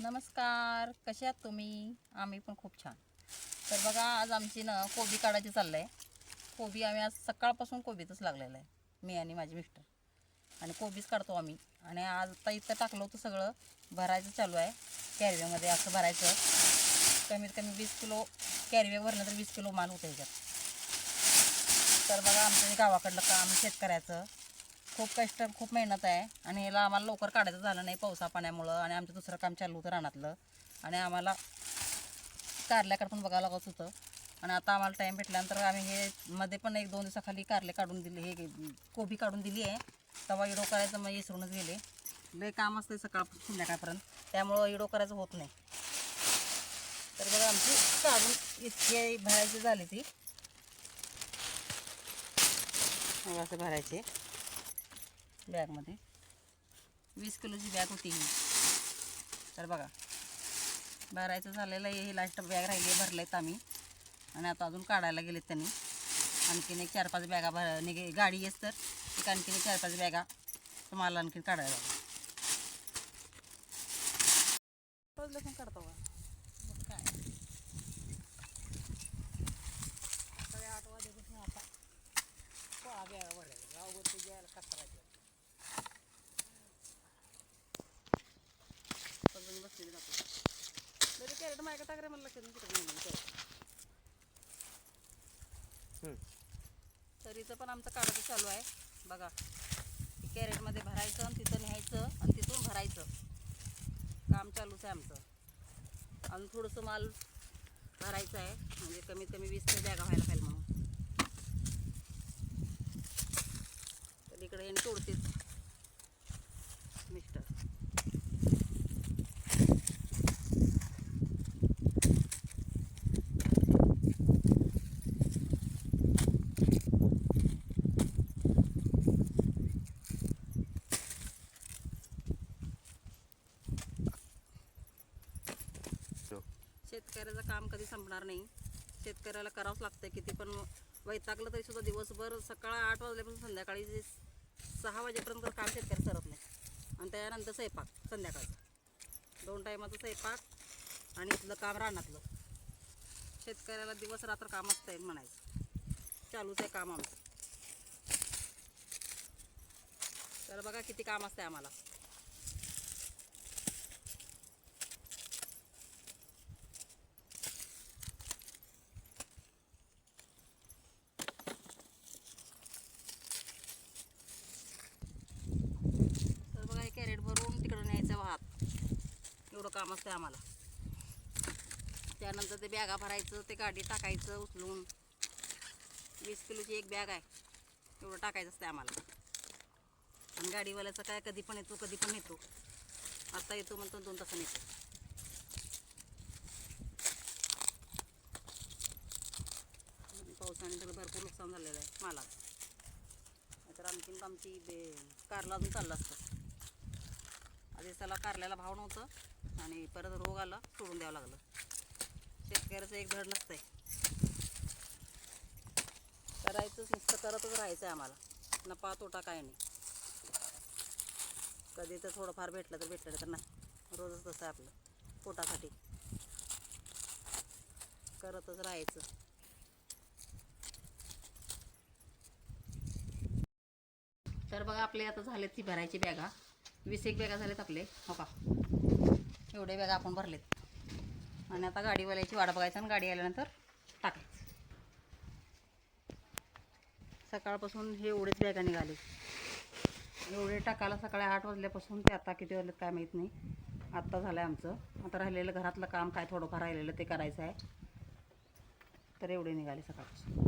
नमस्कार कसे आहात तुम्ही? आम्ही पण खूप छान. तर बघा आज आमची ना कोबी काढायची चाललं आहे कोबी आम्ही आज सकाळपासून कोबीतच लागलेलं आहे मी आणि माझे मिस्टर. आणि कोबीच काढतो आम्ही. आणि आज आता इथं टाकलं होतं सगळं भरायचं चालू आहे. कॅरीबॅगमध्ये असं भरायचं. कमीत कमी वीस किलो कॅरीबॅग भरलं तर वीस किलो माल होतं ह्याच्यात तर बघा आमचं गावाकडलं काम शेतकऱ्याचं. खूप कष्ट खूप मेहनत आहे. आणि याला आम्हाला लवकर काढायचं झालं नाही पावसा पाण्यामुळं. आणि आमचं दुसरं काम चालू होतं रानातलं. आणि आम्हाला कारल्याकडून पण बघावं लागत होतं. आणि आता आम्हाला टाईम भेटल्यानंतर आम्ही हे मध्ये पण एक दोन दिवसाखाली कारले काढून दिले. हे कोबी काढून दिली आहे. तेव्हा इडो करायचं मग इसरूनच गेले. लय काम असतं सकाळपासून संध्याकाळपर्यंत. त्यामुळं इडो करायचं होत नाही. तर बघा आमची काढून इतके भरायची झाली ती. असं भरायची. बॅगमध्ये. वीस किलोची बॅग होती ही. तर बघा भरायचं झालेलं आहे ही लास्ट बॅग राहिली भरलेत आम्ही. आणि आता अजून काढायला गेलेत त्यांनी. आणखीन एक चार पाच बॅगा भर निघे गाडी येस तर एक आणखीन एक चार पाच बॅगा तुम्हाला आणखीन काढायला लसूण काढतो काय? आठ वाजेपासून आता. बॅगा घ्यायला कचरायचं कॅरेट मागे टाकरे मला लक्षात नाही तिकडे नेलं कॅरेट तर इथं पण आमचं काढायचं चालू आहे. बघा कॅरेटमध्ये भरायचं आणि तिथं न्यायचं आणि तिथून भरायचं. काम चालूच आहे आमचं. अजून थोडंसं माल भरायचं आहे. म्हणजे कमीत कमी वीस ते बॅगा व्हायला पाहिजे म्हणून. तर इकडे येणे तोडतेच मिस्टर शेतकऱ्याचं काम कधी संपणार नाही. शेतकऱ्याला करावंच लागतं किती पण वैतागलं तरी सुद्धा दिवसभर सकाळ आठ वाजल्यापासून संध्याकाळी जे सहा वाजेपर्यंत काम शेतकरी करत नाही. आणि त्यानंतर स्वयंपाक संध्याकाळचा दोन टायमाचं स्वयंपाक आणि इथलं काम रानातलं. शेतकऱ्याला दिवस रात्र काम असतंय म्हणायचं. चालूच आहे काम आमचं. तर बघा किती काम असतंय आम्हाला तर बघा हे कॅरेट भरून तिकडं न्यायचं वाहत एवढं काम असतं आम्हाला. त्यानंतर ते बॅगा भरायचं ते गाडी टाकायचं उचलून. वीस किलोची एक बॅग आहे. एवढं टाकायचं असतं आम्हाला. आणि गाडीवाल्याचं काय कधी पण येतो कधी पण येतो आता येतो म्हणतो दोन तासाने येतो. आणि पावसाने सगळं भरपूर नुकसान झालेलं आहे मला तर आणखीन आमची बे कारला अजून चाललं असतं. आधी त्याला कारल्याला भाव नव्हतं. आणि परत रोग आला सोडून द्यावं लागलं. शेतकऱ्याचं एक धड नसतंय. करायचंच नुसतं करतच राहायचं आहे आम्हाला. नफा तोटा काय नाही. कधी तर थोडंफार भेटलं तर भेटलं तर नाही. रोजच तसं आहे आपलं पोटासाठी. करतच राहायचं. तर बघा आपले आता झालेत ती भरायची बॅगा. वीस एक बॅगा झालेत आपले हो का? एवढे बॅगा आपण भरलेत. आणि आता गाडीवाल्याची वाट बघायचं आणि गाडी आल्यानंतर टाकायचं. सकाळपासून हे एवढेच बॅगा निघाले. एवढे टाकायला सकाळी आठ वाजल्यापासून ते आता किती वाजलेत काय माहीत नाही. आत्ता झालं आहे आमचं. आता राहिलेलं घरातलं काम काय थोडंफार राहिलेलं ते करायचं आहे. तर एवढे निघाले सकाळपासून.